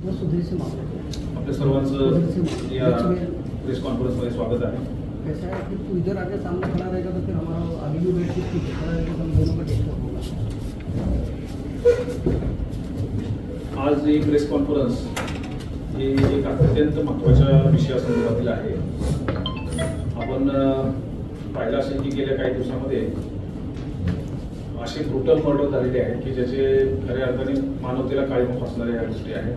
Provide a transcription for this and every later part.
आपल्या सर्वांचं या प्रेस कॉन्फरन्समध्ये स्वागत आहे. कैसा है कि तू इधर आके सामने खड़ा रहेगा तो फिर हमारा आगे भी वेट ठीक है खड़ा रहेगा तो हम दोनों का टेस्ट होगा आज ही प्रेस कॉन्फरन्स ही एक अत्यंत महत्त्वाच्या विषयासंदर्भातील आहे. आपण पाहिलं असेल की गेल्या काही दिवसामध्ये असे ब्रुटल मर्डर झालेले आहेत की ज्याचे खऱ्या अर्थाने मानवतेला काळीमा फासणाऱ्या या गोष्टी आहेत.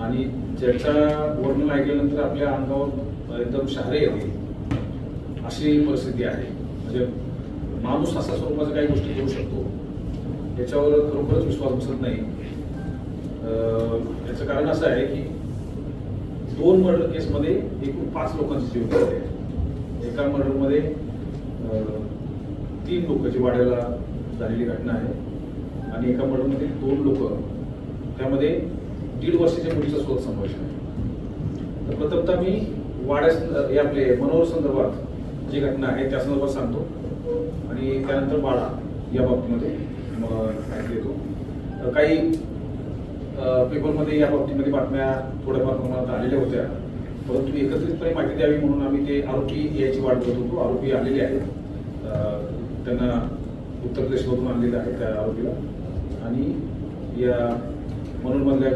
आणि ज्याच्या वर्णन ऐकल्यानंतर आपल्या अंगावर एकदम शहारे येते अशी परिस्थिती आहे. म्हणजे माणूस असा स्वरूपाचा काही गोष्टी करू शकतो. याच्यावर खरोखरच विश्वास बसत नाही. याचं कारण असं आहे की दोन मर्डर केसमध्ये एकूण पाच लोकांचे जीव आहे. एका मर्डरमध्ये तीन लोक जी वाढायला झालेली घटना आहे. आणि एका मर्डरमध्ये दोन लोक. त्यामध्ये दीड वर्षाच्या मुलीचा शोध संभाषण आहे. तर प्रथमतः मी वाड्या हे आपले मनोहर संदर्भात जी घटना आहे त्या संदर्भात सांगतो. आणि त्यानंतर बाळा या बाबतीमध्ये मग माहिती देतो. काही पेपरमध्ये या बाबतीमध्ये बातम्या थोड्याफार प्रमाणात आलेल्या होत्या. परंतु एकत्रितपणे माहिती द्यावी म्हणून आम्ही ते आरोपी यायची वाट बघत होतो. आरोपी आलेले आहेत. त्यांना उत्तर प्रदेशमधून आणलेलं आहे त्या आरोपीला. आणि या मनोरमधल्या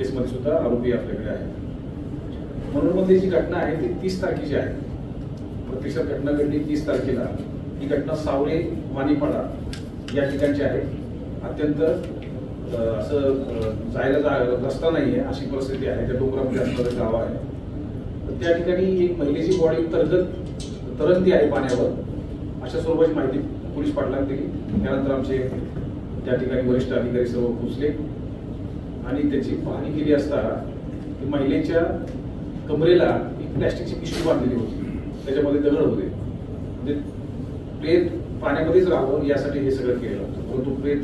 केसमध्ये सुद्धा आरोपी आपल्याकडे आहे मनोरमधली जी घटना आहे ती तीस तारखेची आहे. प्रत्यक्षात घटना घडली तीस तारखेला. ही घटना सावरे वाणीपाडा या ठिकाणची आहे. अत्यंत असं जायला जा रस्ता नाही आहे अशी परिस्थिती आहे. त्या डोंगरामध्ये असणारं गाव आहे. तर त्या ठिकाणी एक महिलेची बॉडी तरगत तरंगती आहे पाण्यावर. अशा स्वरूपाची माहिती पोलीस पाटलांनी दिली त्यानंतर आमचे त्या ठिकाणी वरिष्ठ अधिकारी सर्व पोचले आणि त्याची पाहणी केली असता महिलेच्या कमरेला एक प्लॅस्टिकची पिशवी बांधलेली होती. त्याच्यामध्ये दगड होते. म्हणजे प्रेत पाण्यामध्येच राहावं यासाठी हे सगळं केलेलं होतं. परंतु प्रेत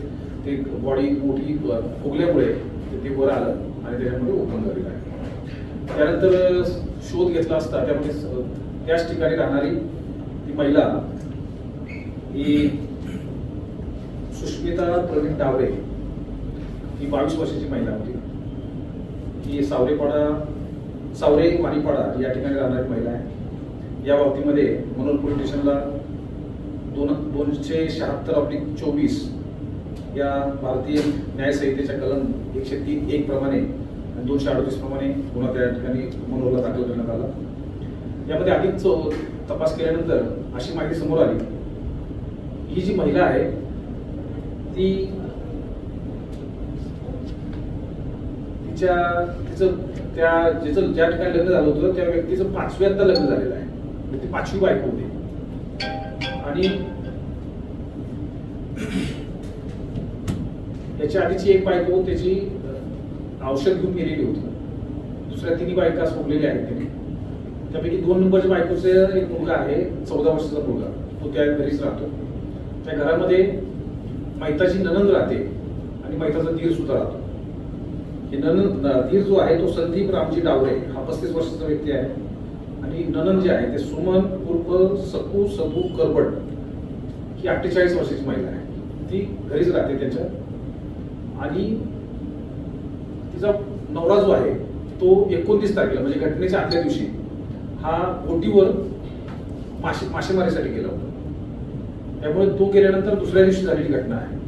ते बॉडी मोठी फुगल्यामुळे ते- ते वर आलं आणि त्याच्यामध्ये ओपन झालेलं आहे. त्यानंतर शोध घेतला असता त्यामध्ये त्याच ठिकाणी राहणारी ती महिला ही सुष्मिता प्रवीण डावरे ही बावीस वर्षाची महिला होती. ही सावरेपाडा सावरे वाणीपाडा या ठिकाणी राहणारी महिला आहे. या बाबतीमध्ये मनोर पोलीस स्टेशनला दोन दोनशे शहात्तर अब्लिक चोवीस या भारतीय न्याय संहितेच्या कलम एकशे तीन एक प्रमाणे आणि दोनशे अडतीस प्रमाणे गुन्हा त्या ठिकाणी मनोरला दाखल करण्यात आला. यामध्ये अधिक चौ- तपास केल्यानंतर अशी माहिती समोर आली. ही जी महिला आहे ती तिच्या तिचं त्या जिचं ज्या ठिकाणी लग्न झालं होतं त्या व्यक्तीचं पाचव्यांदा लग्न झालेलं आहे. म्हणजे ती पाचवी बायको होती. आणि त्याच्या आधीची एक बायको त्याची औषध घेऊन गेलेली होती. दुसऱ्या तिन्ही बायका सोडलेल्या आहेत त्याने त्यापैकी दोन नंबरच्या बायकोचे एक मुलगा आहे चौदा वर्षाचा मुलगा. तो त्या घरीच राहतो. त्या घरामध्ये मैताची ननंद राहते आणि मैताचा दीर सुद्धा राहतो. हे ननंद धीर जो आहे तो संदीप रामजी डावरे हा पस्तीस वर्षाचा व्यक्ती आहे. आणि ननंद जे आहे ते सुमन उर्फ सकू सबू करबट ही अठ्ठेचाळीस वर्षाची महिला आहे. ती घरीच राहते त्याच्या. आणि तिचा नवरा जो आहे तो एकोणतीस तारखेला म्हणजे घटनेच्या आदल्या दिवशी हा बोटीवर मासे मासेमारीसाठी गेला होता. त्यामुळे तो गेल्यानंतर दुसऱ्या दिवशी झालेली घटना आहे.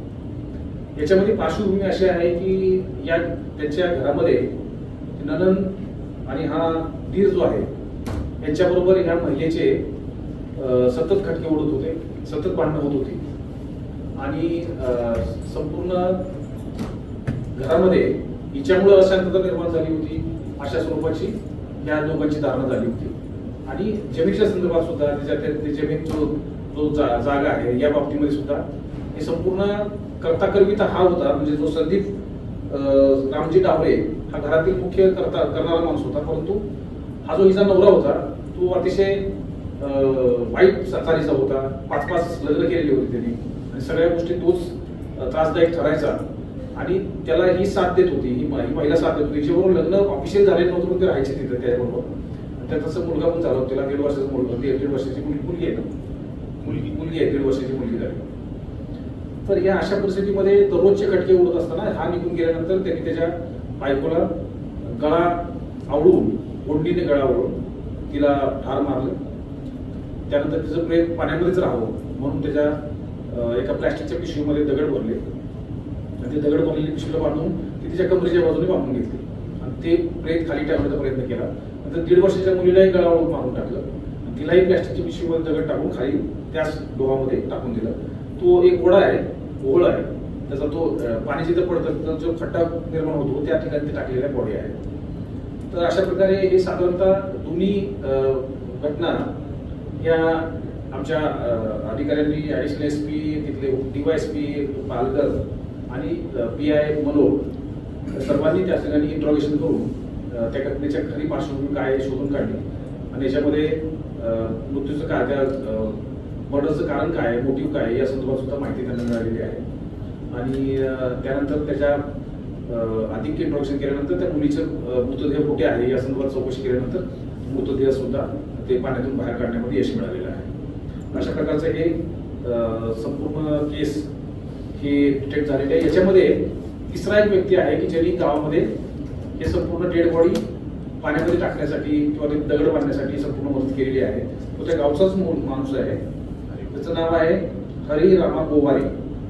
याच्यामध्ये पार्श्वभूमी अशी आहे की या त्यांच्या घरामध्ये ननन आणि हा दीर जो आहे यांच्याबरोबर ह्या महिलेचे सतत खटके उडत होते सतत भांडणं होत होती. आणि संपूर्ण घरामध्ये हिच्यामुळे अशांतता निर्माण झाली होती अशा स्वरूपाची या दोघांची धारणा झाली होती. आणि जमीनच्या संदर्भात सुद्धा त्याच्या जमीन जो जो जा- जागा आहे या बाबतीमध्ये सुद्धा हे संपूर्ण करता करविता हा होता म्हणजे जो संदीप रामजी डावरे हा घरातील मुख्य करता करणारा माणूस होता. परंतु हा जो हिचा नवरा होता तो अतिशय वाईट संसारीचा होता. पाच पाच लग्न केलेली होती त्यांनी. आणि सगळ्या गोष्टी तोच त्रासदायक ठरायचा. आणि त्याला ही साथ देत होती ही महिला साथ देत होती. हिच्याबरोबर लग्न ऑफिशियल झाले नव्हतं ते राहायचे तिथे त्याच्याबरोबर. त्या त्याचा तसं मुलगा पण झाला होता. त्याला दीड वर्षाचा मुलगा दीड वर्षाची मुलगी मुलगी आहे ना? मुलगी मुलगी आहे दीड वर्षाची मुलगी झाली. तर या अशा परिस्थितीमध्ये दररोजचे खटके उडत असताना हा निघून गेल्यानंतर त्यांनी त्याच्या बायकोला गळा आवडून ओढणीने गळा आवळून तिला ठार मारलं. त्यानंतर तिचं प्रेत पाण्यामध्येच राहावं म्हणून त्याच्या एका प्लॅस्टिकच्या पिशवीमध्ये दगड भरले. आणि ते दगड भरलेली पिशवीला बांधून ती तिच्या कमरेच्या बाजूने बांधून घेतली. आणि ते प्रेत खाली टाकण्याचा प्रयत्न केला. नंतर दीड वर्षाच्या मुलीलाही गळावळून मारून टाकलं. तिलाही प्लॅस्टिकच्या पिशवीमध्ये दगड टाकून खाली त्याच डोहामध्ये टाकून दिलं. तो एक ओढा आहे. ओहळ आहे त्याचा तो पाणी जिथं पडतं तर जो खड्डा निर्माण होतो त्या ठिकाणी ते टाकलेल्या बॉडी आहे तर अशा प्रकारे हे साधारणतः दोन्ही अं, घटना या आमच्या अधिकाऱ्यांनी ॲडिशनल एस पी तिथले डीवाय एस पी पालकर आणि पी आय मनोर सर्वांनी त्या ठिकाणी इंट्रॉगेशन करून त्या घटनेच्या खरी पार्श्वभूमी काय शोधून काढली. आणि याच्यामध्ये मृत्यूचं काय त्या मर्डरचं कारण काय आहे मोटिव्ह काय आहे या संदर्भात सुद्धा माहिती त्यांना मिळालेली आहे. आणि त्यानंतर त्याच्या अधिक इंट्रोडक्शन केल्यानंतर त्या मुलीचं मृतदेह कुठे आहे या संदर्भात चौकशी केल्यानंतर मृतदेह सुद्धा ते पाण्यातून बाहेर काढण्यामध्ये यश मिळालेलं आहे. अशा प्रकारचं हे संपूर्ण केस हे डिटेक्ट झालेले आहे. याच्यामध्ये तिसरा एक व्यक्ती आहे की ज्यांनी गावामध्ये हे संपूर्ण डेड बॉडी पाण्यामध्ये टाकण्यासाठी किंवा ते दगड बांधण्यासाठी संपूर्ण मदत केलेली आहे. तो त्या गावचाच मूळ माणूस आहे. त्याचं नाव आहे हरी रामा गोवारे.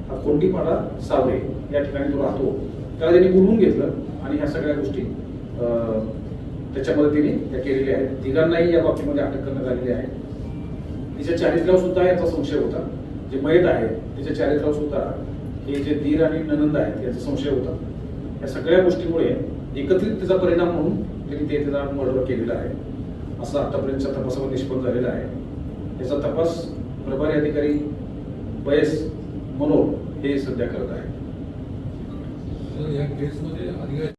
हा कोंडीपाडा सावरे या ठिकाणी तो राहतो. त्याला त्यांनी बोलवून घेतलं आणि ह्या सगळ्या गोष्टी त्याच्या मदतीने त्या केलेल्या आहेत. तिघांनाही या बाबतीमध्ये अटक करण्यात आलेली आहे. तिच्या चारित्र्यावर सुद्धा याचा संशय होता. जे मयत आहे तिच्या चारित्र्यावर सुद्धा हे जे दीर आणि ननंद आहेत याचा संशय होता. या सगळ्या गोष्टीमुळे एकत्रित त्याचा परिणाम म्हणून त्यांनी ते त्याचा मर्डर केलेला आहे. असं आतापर्यंतच्या तपासावर निष्पन्न झालेला आहे. याचा तपास प्रभारी अधिकारी वयस मनोर हे सध्या करत आहे या केसमध्ये